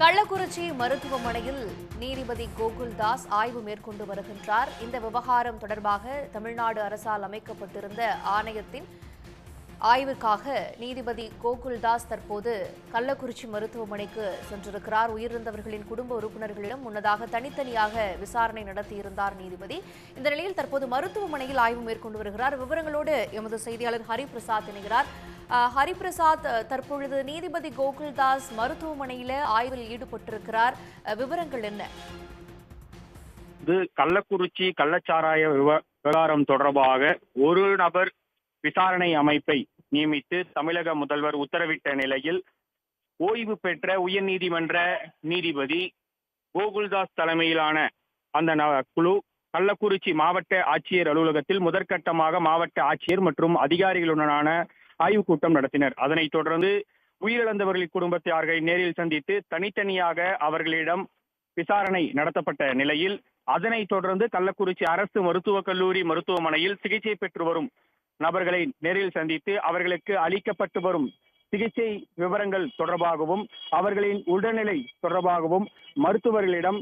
கள்ளக்குறிச்சி மருத்துவமனையில் நீதிபதி கோகுல்தாஸ் ஆய்வு மேற்கொண்டு வருகின்றார். இந்த விவகாரம் தொடர்பாக தமிழ்நாடு அரசால் அமைக்கப்பட்டிருந்த ஆணையத்தின் ஆய்வுக்காக நீதிபதி கோகுல்தாஸ் தற்போது கள்ளக்குறிச்சி மருத்துவமனைக்கு சென்றிருக்கிறார். உயிரிழந்தவர்களின் குடும்ப உறுப்பினர்களிடம் முன்னதாக தனித்தனியாக விசாரணை நடத்தியிருந்தார் நீதிபதி. இந்த நிலையில் தற்போது மருத்துவமனையில் ஆய்வு மேற்கொண்டு வருகிறார். விவரங்களோடு எமது செய்தியாளர் ஹரிபிரசாத் இணைகிறார். அஹ், ஹரிபிரசாத் தற்பொழுது நீதிபதி கோகுல்தாஸ் மருத்துவமனையில ஆய்வில் ஈடுபட்டிருக்கிறார். அஹ், விவரங்கள் என்ன? இது கள்ளக்குறிச்சி கள்ளச்சாராய விவ- விவகாரம் தொடர்பாக ஒரு நபர் விசாரணை அமைப்பை நியமித்து தமிழக முதல்வர் உத்தரவிட்ட நிலையில் ஓய்வு பெற்ற உயர்நீதிமன்ற நீதிபதி கோகுல்தாஸ் தலைமையிலான அந்த குழு கள்ளக்குறிச்சி மாவட்ட ஆட்சியர் அலுவலகத்தில் முதற்கட்டமாக மாவட்ட ஆட்சியர் மற்றும் அதிகாரிகளுடனான ஆய்வுக் கூட்டம் நடத்தினர். அதனைத் தொடர்ந்து உயிரிழந்தவர்களின் குடும்பத்தார்களை நேரில் சந்தித்து தனித்தனியாக அவர்களிடம் விசாரணை நடத்தப்பட்ட நிலையில் அதனைத் தொடர்ந்து கள்ளக்குறிச்சி அரசு மருத்துவக் கல்லூரி மருத்துவமனையில் சிகிச்சை பெற்று வரும் நபர்களை நேரில் சந்தித்து அவர்களுக்கு அளிக்கப்பட்டு வரும் சிகிச்சை விவரங்கள் தொடர்பாகவும் அவர்களின் உடல்நிலை தொடர்பாகவும் மருத்துவர்களிடம்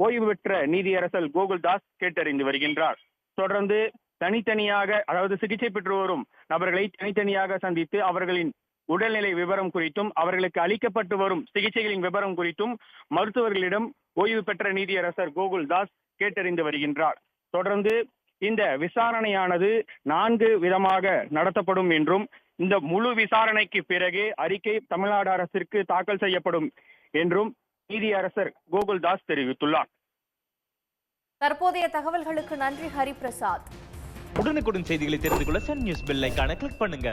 ஓய்வு பெற்ற நீதியரசர் கோகுல்தாஸ் கேட்டறிந்து வருகின்றார். தொடர்ந்து தனித்தனியாக அதாவது சிகிச்சை பெற்று வரும் நபர்களை தனித்தனியாக சந்தித்து அவர்களின் உடல்நிலை விவரம் குறித்தும் அவர்களுக்கு அளிக்கப்பட்டு வரும் சிகிச்சைகளின் விவரம் குறித்தும் மருத்துவர்களிடம் ஓய்வு பெற்ற நீதியரசர் கோகுல்தாஸ் கேட்டறிந்து வருகின்றார். தொடர்ந்து இந்த விசாரணையானது நான்கு விதமாக நடத்தப்படும் என்றும் இந்த முழு விசாரணைக்கு பிறகு அறிக்கை தமிழ்நாடு அரசிற்கு தாக்கல் செய்யப்படும் என்றும் நீதியரசர் கோகுல்தாஸ் தெரிவித்துள்ளார். தற்போதைய தகவல்களுக்கு நன்றி ஹரிபிரசாத். உடனுக்குடன் செய்திகளை தெரிந்து கொள்ள சன் நியூஸ் பெல் ஐகானை கிளிக் பண்ணுங்க.